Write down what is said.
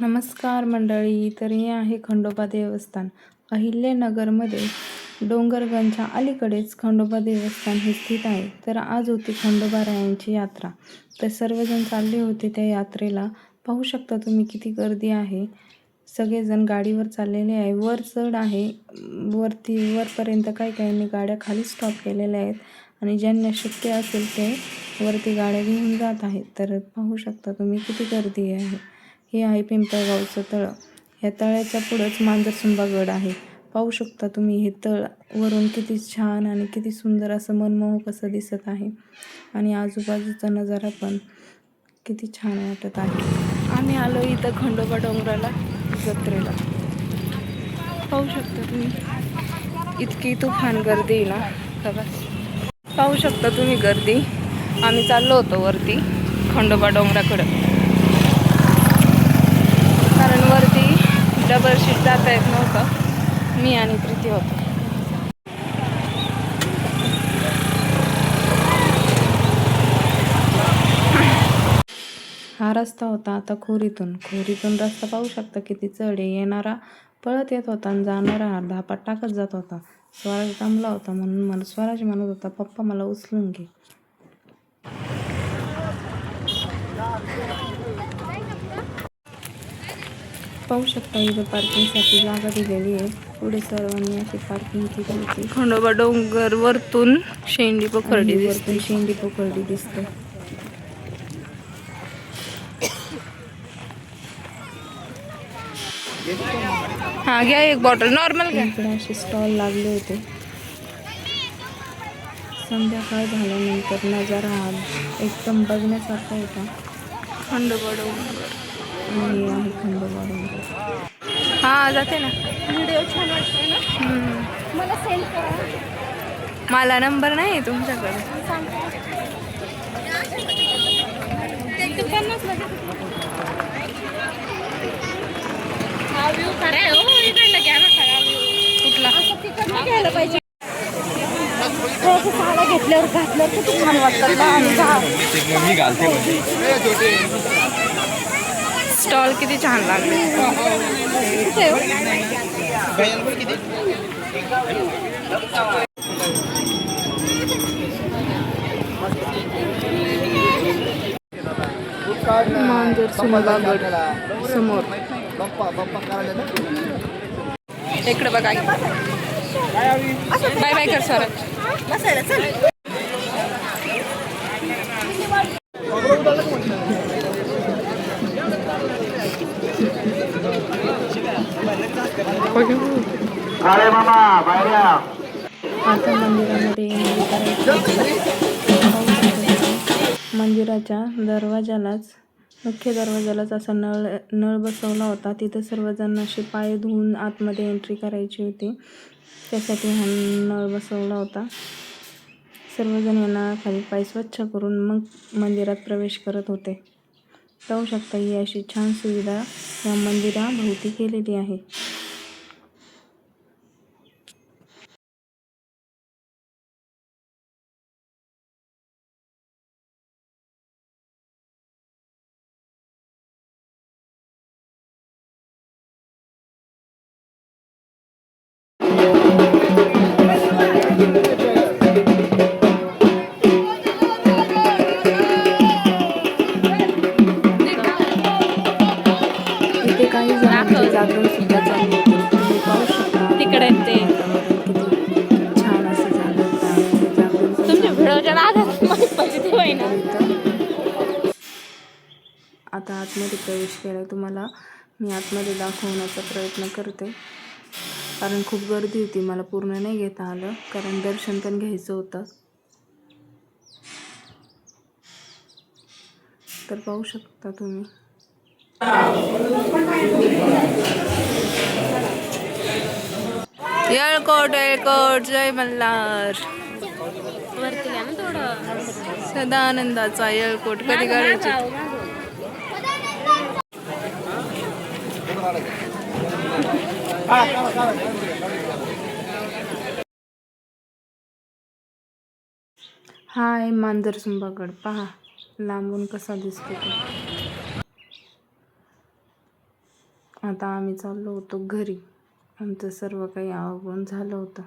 नमस्कार मंडळी तर हे आहे खंडोबा देवस्थान. अहिल्यानगरमध्ये डोंगरगंजच्या अलीकडेच खंडोबा देवस्थान हे स्थित आहे. तर आज होती खंडोबा रायांची यात्रा. तर सर्वजण चालले होते त्या यात्रेला. पाहू शकता तुम्ही किती गर्दी आहे. सगळेजण गाडीवर चाललेले आहे. वर चढ आहे. वरती वरपर्यंत काही काहींनी गाड्या खाली स्टॉप केलेल्या आहेत. आणि ज्यांना शक्य असेल ते वरती गाड्या घेऊन जात आहेत. तर पाहू शकता तुम्ही किती गर्दी आहे. हे आहे पिंपळगावचं तळं. ह्या तळ्याच्या पुढंच मांजरसुंबा गड आहे. पाहू शकता तुम्ही हे तळ वरून किती छान आणि किती सुंदर असं मनमोहक असं दिसत आहे. आणि आजूबाजूचा नजारा पण किती छान वाटत आहे. आम्ही आलो इथं खंडोबा डोंगराला जत्रेला. पाहू शकता तुम्ही इतकी तुफान गर्दी आहे ना. का बस पाहू शकता तुम्ही गर्दी. आम्ही चाललो होतो वरती खंडोबा डोंगराकडं. कारण वरती डबल शीट जाता येत नव्हतं. मी आणि प्रीती होतो. हा रस्ता होता आता खोरीतून. खोरीतून रस्ता पाहू शकता किती चढ आहे. येणारा पळत येत होता आणि जाणारा हा धापात टाकत जात होता. स्वराज दमला होता म्हणून मला स्वराज म्हणत होता पप्पा मला उचलून घे. पाहू शकता इथं पार्किंगसाठी जागा दिलेली आहे. पुढे सर्वांनी अशी पार्किंग केली होती खंडोबा डोंगर वरतून शेंडी पोखरडी वरतून शेंडी पोखरडी दिसते. हा घ्या एक बॉटल नॉर्मल घ्या. इकडे असे स्टॉल लागले होते. संध्याकाळ झाल्यानंतर नजारा हा एकदम बघण्यासारखा होता. खंडोबा डोंगर. हे आहे खंडोबा हा जाते ना. व्हिडिओ छान ना. मला सेंड करा. मला नंबर नाही तुमच्याकडे. हा हो कुठला? पाहिजे. साड्या घेतल्यावर घातल्यावर किती छान वाटतात स्टॉल किती छान लागले. मांजर समोर. इकडे बघा. बाय बाय कर सर. आता मंदिरामध्ये एंट्री मंदिराच्या दरवाजालाच मुख्य दरवाजालाच असा नळ नळ बसवला होता. तिथं सर्वजण असे पाय धुवून आतमध्ये एंट्री करायची होती. त्यासाठी हा नळ बसवला होता. सर्वजण यांना खाली पाय स्वच्छ करून मग मंदिरात प्रवेश करत होते. जाऊ शकता ही अशी छान सुविधा या मंदिराभोवती केलेली आहे. काही जणांचे जागरण सुद्धा चालू होते. तुम्ही पाहू शकता. तिकडे ते. किती छान असं झालं. जागरण तुमच्या व्हिडिओच्या नादात. आता आतमध्ये प्रवेश केला तुम्हाला. मी आतमध्ये दाखवण्याचा प्रयत्न करते. कारण खूप गर्दी होती. मला पूर्ण नाही घेता आलं. कारण दर्शन पण घ्यायचं होतं. तर पाहू शकता तुम्ही. येळकोट येळकोट जय मल्हार. सदानंदाचा येळकोट कधी करायची मागं, मागं. हा आहे मांजरसुंबागड पहा लांबून कसा दिसतो तो आता आम्ही चाललो होतो घरी. आमचं सर्व काही आवरून झालं होतं.